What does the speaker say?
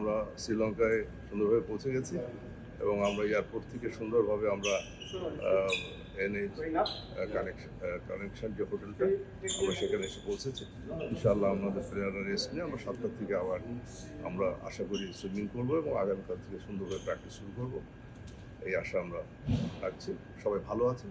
আমরা শ্রীলঙ্কায় সুন্দরভাবে পৌঁছে গেছি এবং আমরা এয়ারপোর্ট থেকে সুন্দরভাবে আমরা এনএইচ কানেকশন কানেকশন যে হোটেলটা, আমরা সেখানে এসে পৌঁছেছি। ইনশাআল্লাহ আমাদের প্লেয়াররা রেস্ট নিয়ে আমরা সাতটার থেকে আবার আমরা আশা করি সুইমিং করব এবং আগামীকাল থেকে সুন্দরভাবে প্র্যাকটিস শুরু করব। এই আশা আমরা রাখছি। সবাই ভালো আছেন?